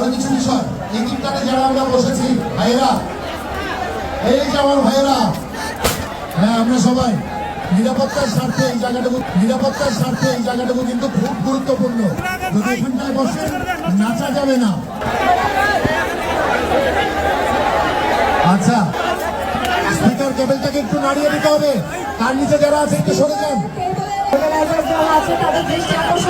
আরও কিছু বিষয়। এই দিকটাতে যারা আমরা বসেছি, ভাইয়েরা, এই যে আমার ভাইয়েরা হ্যাঁ আমরা সবাই নিরাপত্তার স্বার্থে এই জায়গাটুকু নিরাপত্তার স্বার্থে এই জায়গাটুকু কিন্তু খুব গুরুত্বপূর্ণ। যদি এখানটায় বসে নাচা যাবে না। আচ্ছা স্পিকার কেবেলটাকে একটু নাড়িয়ে দিতে হবে। তার নিচে যারা আছে, একটু সরে যান। তাদের দৃষ্টি আকর্ষণ